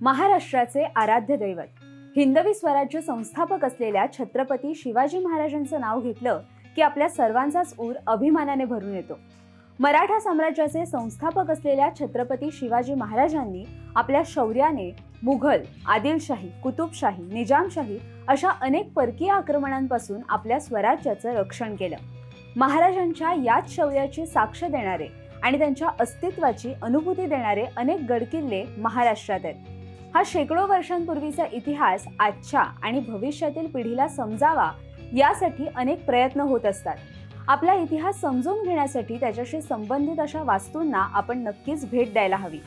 महाराष्ट्राचे आराध्य दैवत. हिंदवी स्वराज्य संस्थापक असलेल्या छत्रपती शिवाजी महाराजांचं नाव घेतलं की आपल्या सर्वांचाच ऊर अभिमानाने भरून येतो. मराठा साम्राज्याचे संस्थापक असलेल्या छत्रपती शिवाजी महाराजांनी आपल्या शौर्याने मुघल आदिलशाही कुतुबशाही निजामशाही अशा अनेक परकीय आक्रमणांपासून आपल्या स्वराज्याचं रक्षण केलं. महाराजांच्या याच शौर्याची साक्ष देणारे आणि त्यांच्या अस्तित्वाची अनुभूती देणारे अनेक गडकिल्ले महाराष्ट्रात आहेत. हा शेकडो वर्षांपूर्वीचा इतिहास आजच्या आणि भविष्यातील पिढीला समजावा यासाठी अनेक प्रयत्न होत असतात. आपला इतिहास समजून घेण्यासाठी त्याच्याशी संबंधित अशा वास्तूंना आपण नक्कीच भेट द्यायला हवी.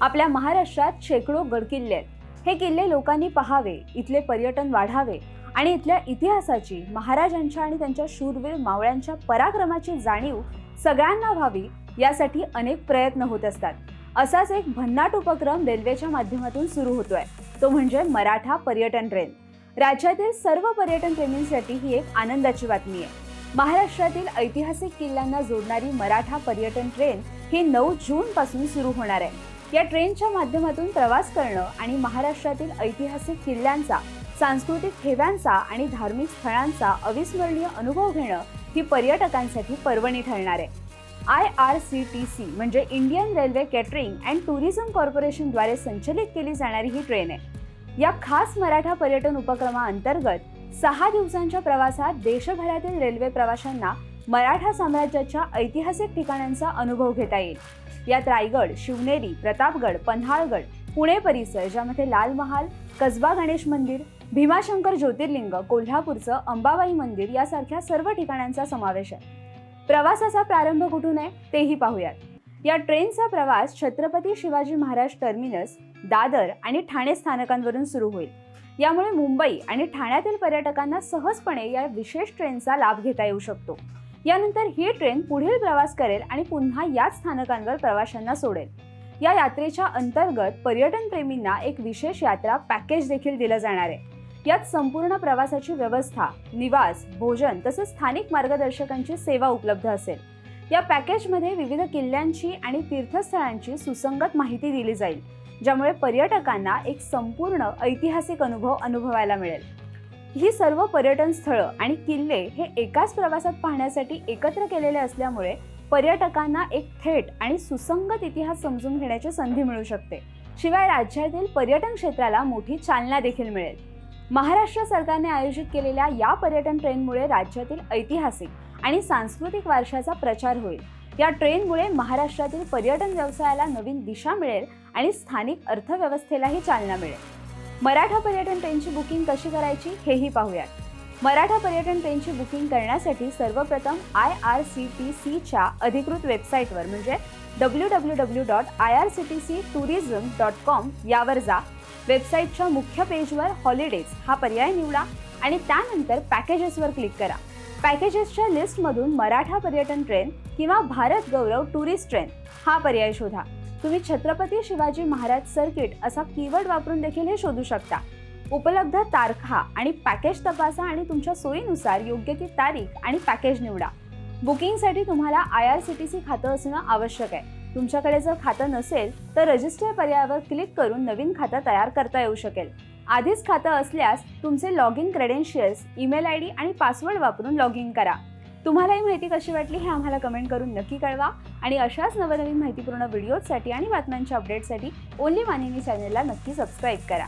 आपल्या महाराष्ट्रात शेकडो गडकिल्ले आहेत. हे किल्ले लोकांनी पहावे इथले पर्यटन वाढावे आणि इथल्या इतिहासाची महाराजांच्या आणि त्यांच्या शूरवीर मावळ्यांच्या पराक्रमाची जाणीव सगळ्यांना व्हावी यासाठी अनेक प्रयत्न होत असतात. असाच एक भन्नाट उपक्रम रेल्वेच्या माध्यमातून सुरू होतोय. तो म्हणजे मराठा पर्यटन ट्रेन राज्यातील सर्व पर्यटन प्रेमींसाठी ही एक आनंदाची बातमी आहे. महाराष्ट्रातील ऐतिहासिक किल्ल्यांना जोडणारी मराठा पर्यटन ट्रेन ही नऊ जून पासून सुरू होणार आहे. या ट्रेनच्या माध्यमातून प्रवास करणं आणि महाराष्ट्रातील ऐतिहासिक किल्ल्यांचा सांस्कृतिक ठेव्यांचा आणि धार्मिक स्थळांचा अविस्मरणीय अनुभव घेणं ही पर्यटकांसाठी पर्वणी ठरणार आहे. I R C T C म्हणजे Indian railway catering and tourism कॉर्पोरेशनद्वारे संचलित केली जाणारी ही ट्रेन आहे. या खास मराठा पर्यटन उपक्रमाअंतर्गत सहा दिवसांच्या प्रवासात देशभरातील रेल्वे प्रवाशांना मराठा साम्राज्याच्या ऐतिहासिक ठिकाणांचा अनुभव घेता येईल. यात रायगड शिवनेरी प्रतापगड पन्हाळगड पुणे परिसर ज्यामध्ये लाल महाल कसबा गणेश मंदिर भीमाशंकर ज्योतिर्लिंग कोल्हापूरचं अंबाबाई मंदिर यासारख्या सर्व ठिकाणांचा समावेश आहे. प्रवासाचा प्रारंभ कुठून आहे तेही पाहूयात. या ट्रेनचा प्रवास छत्रपती शिवाजी महाराज टर्मिनस दादर आणि ठाणे स्थानकांवरून सुरू होईल. यामुळे मुंबई आणि ठाण्यातील पर्यटकांना सहजपणे या विशेष ट्रेनचा लाभ घेता येऊ शकतो. यानंतर ही ट्रेन पुढील प्रवास करेल आणि पुन्हा याच स्थानकांवर प्रवाशांना सोडेल. या यात्रेच्या अंतर्गत पर्यटन प्रेमींना एक विशेष यात्रा पॅकेज देखील दिलं जाणार आहे. यात संपूर्ण प्रवासाची व्यवस्था निवास भोजन तसंच स्थानिक मार्गदर्शकांची सेवा उपलब्ध असेल. या पॅकेजमध्ये विविध किल्ल्यांची आणि तीर्थस्थळांची सुसंगत माहिती दिली जाईल ज्यामुळे पर्यटकांना एक संपूर्ण ऐतिहासिक अनुभव अनुभवायला मिळेल. ही सर्व पर्यटन स्थळं आणि किल्ले हे एकाच प्रवासात पाहण्यासाठी एकत्र केलेले असल्यामुळे पर्यटकांना एक थेट आणि सुसंगत इतिहास समजून घेण्याची संधी मिळू शकते. शिवाय राज्यातील पर्यटन क्षेत्राला मोठी चालना देखील मिळेल. महाराष्ट्र सरकारने आयोजित केलेल्या या पर्यटन ट्रेनमुळे राज्यातील ऐतिहासिक आणि सांस्कृतिक वारशाचा प्रचार होईल. या ट्रेनमुळे महाराष्ट्रातील पर्यटन व्यवसायाला नवीन दिशा मिळेल आणि स्थानिक अर्थव्यवस्थेलाही चालना मिळेल. मराठा पर्यटन ट्रेनची बुकिंग कशी करायची हेही पाहूयात. मराठा पर्यटन ट्रेनची बुकिंग करण्यासाठी सर्वप्रथम आय आर सी टी सीच्या अधिकृत वेबसाईटवर म्हणजे W W W dot I R C T C tourism dot com यावर जा. वेबसाईटच्या मुख्य पेजवर हॉलिडेज हा पर्याय निवडा आणि त्यानंतर पॅकेजेसवर क्लिक करा. पॅकेजेसच्या लिस्टमधून मराठा पर्यटन ट्रेन किंवा भारत गौरव टुरिस्ट ट्रेन हा पर्याय शोधा. तुम्ही छत्रपती शिवाजी महाराज सर्किट असा कीवर्ड वापरून देखील हे शोधू शकता. उपलब्ध तारखा आणि पॅकेज तपासा आणि तुमच्या सोयीनुसार योग्य ती तारीख आणि पॅकेज निवडा. बुकिंगसाठी तुम्हाला I R C T C खातं असणं आवश्यक आहे. तुमच्याकडे जर खातं नसेल तर रजिस्टर पर्यायावर क्लिक करून नवीन खातं तयार करता येऊ शकेल. आधीच खातं असल्यास तुमचे log in credentials email I D आणि पासवर्ड वापरून लॉग इन करा. तुम्हाला ही माहिती कशी वाटली हे आम्हाला कमेंट करून नक्की कळवा आणि अशाच नवनवीन माहितीपूर्ण व्हिडिओजसाठी आणि बातम्यांच्या अपडेटसाठी ओनली मानिनी चॅनलला नक्की सबस्क्राईब करा.